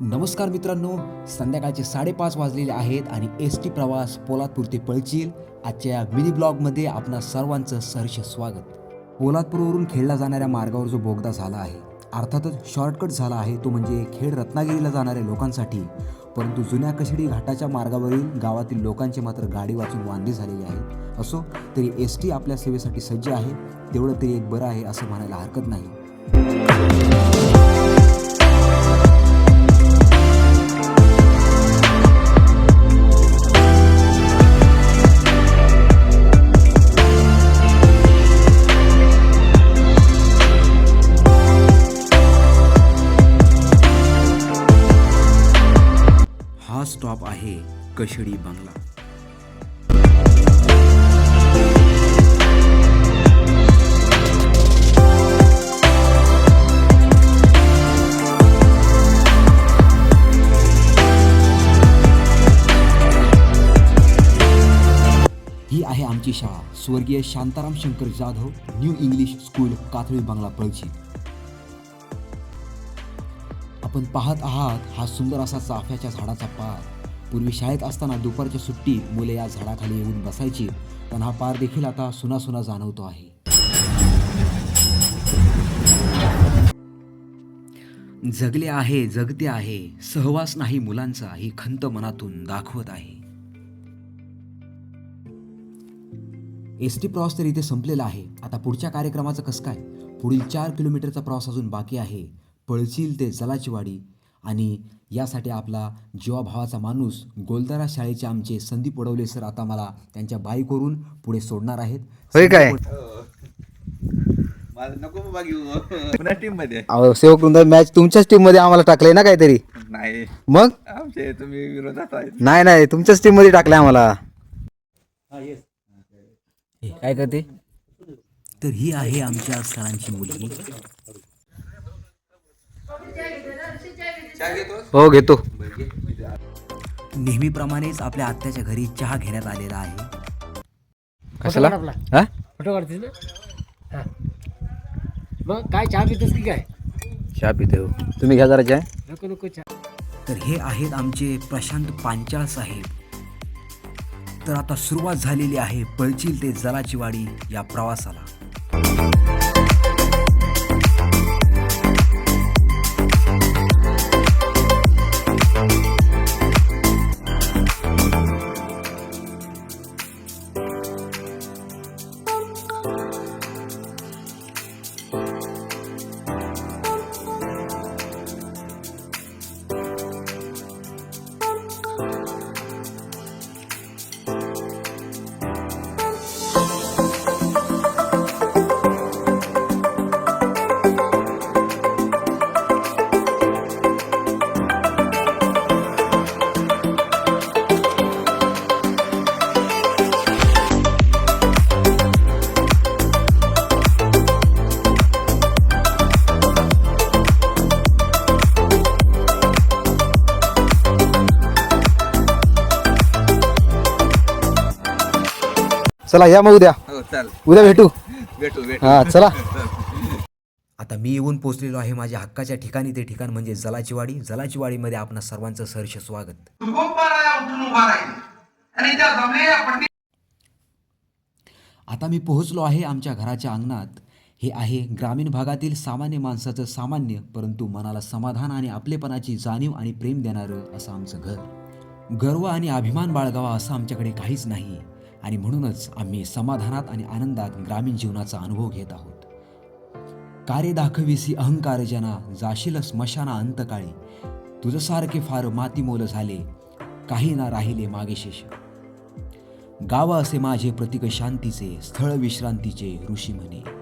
नमस्कार मित्रांनो संध्याकाळचे साडेपाच वाजलेले आहेत आणि एस टी प्रवास पोलादपूर ते पळचील. आजच्या मिनी ब्लॉगमध्ये आपणा सर्वांचं सहर्ष स्वागत. पोलादपूरवरून खेडला जाणाऱ्या मार्गावर जो बोगदा झाला आहे अर्थातच शॉर्टकट झाला आहे तो म्हणजे खेड रत्नागिरीला जाणाऱ्या लोकांसाठी. परंतु जुन्या कशिडी घाटाच्या मार्गावरील गावातील लोकांचे मात्र गाडी वाचून वांदे झालेले आहे असो तरी एस टी आपल्या सेवेसाठी सज्ज आहे तेवढं तरी एक बरं आहे असं म्हणायला हरकत नाही. हा आहे कशेडी बंगला. ही आहे आमची शाळा. स्वर्गीय Shantaram Shankar Jadhav new English school काथळी बंगला पळची आपण पाहत आहात हा सुंदर असा चाफ्याच्या झाडाचा पार पूर्वी शाळेत असताना दुपारच्या सुट्टीत मुले या झाडाखाली येऊन बसायची पण हा पार देखील आता सुना सुना जाणवतो आहे. जगले आहे जगते आहे सहवास नाही मुलांचा ही खंत मनातून दाखवत आहे. एस टी प्रवास तर इथे संपलेला आहे. आता पुढच्या कार्यक्रमाचं कसं काय? पुढील चार किलोमीटरचा प्रवास अजून बाकी आहे. पळशील ते जलाचीवाडी वाडी आणि यासाठी आपला जीवाभावाचा माणूस गोलदारा शाळेचे आमचे संदीप वडवले सर आता मला त्यांच्या बाईकवरून पुढे सोडणार आहेत. होय काय? अहो सेवक वृंद मॅच तुमच्याच टीममध्ये आम्हाला टाकलंय ना काहीतरी? नाही. मग? आमचे तुम्ही विरोधात आहेत. नाही नाही तुमच्याच टीममध्ये टाकलंय आम्हाला. हे, काय करते? तर ही आहे आमच्या सरांची मुलगी. हो घेतो. नेहमीप्रमाणेच आपल्या आत्याच्या घरी चहा घेण्यात आलेला आहे. कशाला? हा? फोटो काढतेस ना? हा. मग काय चहा पितोस की काय? चहा पिते. हो तुम्ही घ्या जरा चाय नको नको चहा. तर हे आहेत आमचे प्रशांत पांचाळ साहेब. तर आता सुरुवात झालेली आहे पळचील ते जलाची वाडी या प्रवासाला. चला या मग उद्या. हो चाल उद्या भेटू. भेटू भेटू. हा चला. आता मी येऊन पोहोचलेलो आहे माझ्या हक्काच्या ठिकाणी. ते ठिकाण म्हणजे जलाची वाडी जलाची वाडीमध्ये आपणा सर्वांचं सहर्ष स्वागत. आता मी पोहोचलो आहे आमच्या घराच्या अंगणात. हे आहे ग्रामीण भागातील सामान्य माणसाचं सामान्य परंतु मनाला समाधान आणि आपलेपणाची जाणीव आणि प्रेम देणारं असं आमचं घर. गर्व आणि अभिमान बाळगावा असं आमच्याकडे काहीच नाही. आणि म्हणूनच आम्ही समाधानात आणि आनंदात ग्रामीण जीवनाचा अनुभव घेत आहोत. कार्य दाखविसी अहंकार जना जाशील स्मशाना अंतकाळी. तुझसारखे फार मातीमोल झाले काही ना राहिले मागे शेष. गावा असे माझे प्रतीक शांतीचे स्थळ विश्रांतीचे ऋषी म्हणे.